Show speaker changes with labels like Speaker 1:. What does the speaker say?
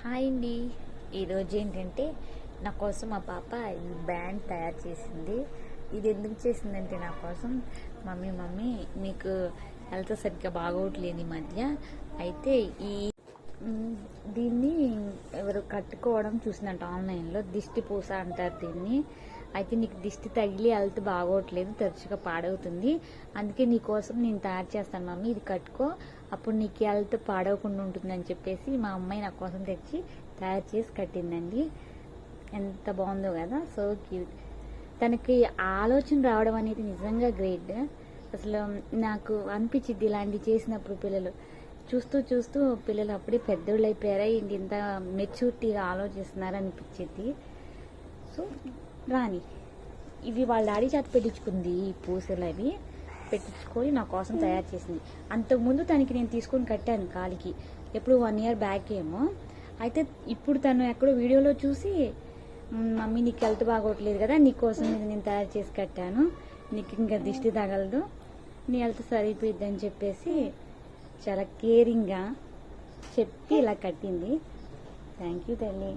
Speaker 1: Hi అండి. ఈరోజు ఏంటంటే నా కోసం మా పాప ఈ బ్యాండ్ తయారు చేసింది. ఇది ఎందుకు చేసిందంటే నా కోసం మమ్మీ మమ్మీ మీకు హెల్త్ సరిగ్గా బాగోట్లేదు ఈ మధ్య. అయితే ఈ దీన్ని కట్టుకోవడం చూసిందంట ఆన్లైన్లో. దిష్టి పూస అంటారు దీన్ని. అయితే నీకు దిష్టి తగిలి హెల్త్ బాగోట్లేదు తరచుగా పాడవుతుంది. అందుకే నీకోసం నేను తయారు చేస్తాను మమ్మీ ఇది కట్టుకో. అప్పుడు నీకు హెల్త్ పాడవకుండా ఉంటుందని చెప్పేసి మా అమ్మాయి నా కోసం తెచ్చి తయారు చేసి కట్టిందండి. ఎంత బాగుందో కదా సో క్యూట్. తనకి ఆలోచన రావడం అనేది నిజంగా గ్రేట్. అసలు నాకు అనిపించింది ఇలాంటివి చేసినప్పుడు పిల్లలు. చూస్తూ చూస్తూ పిల్లలు అప్పుడే పెద్దోళ్ళు అయిపోయారా ఏంటి ఇంత మెచ్యూరిటీగా ఆలోచిస్తున్నారా అనిపించింది. సో రాని ఇవి వాళ్ళ డాడీ చేత పెట్టించుకుంది ఈ పూసలు అవి. పెట్టించుకొని నా కోసం తయారు చేసింది. అంతకుముందు తనకి నేను తీసుకొని కట్టాను కాలికి. ఎప్పుడు వన్ ఇయర్ బ్యాక్ ఏమో. అయితే ఇప్పుడు తను ఎక్కడో వీడియోలో చూసి మమ్మీ నీకు హెల్త్ బాగోట్లేదు కదా నీకోసం ఇది నేను తయారు చేసి కట్టాను. నీకు ఇంకా దిష్టి తగలదు. నీ హెల్త్ సరిపోయిద్ది అని చెప్పేసి చాలా కేరింగ్గా చెప్పి ఇలా కట్టింది. థ్యాంక్ యూ తల్లి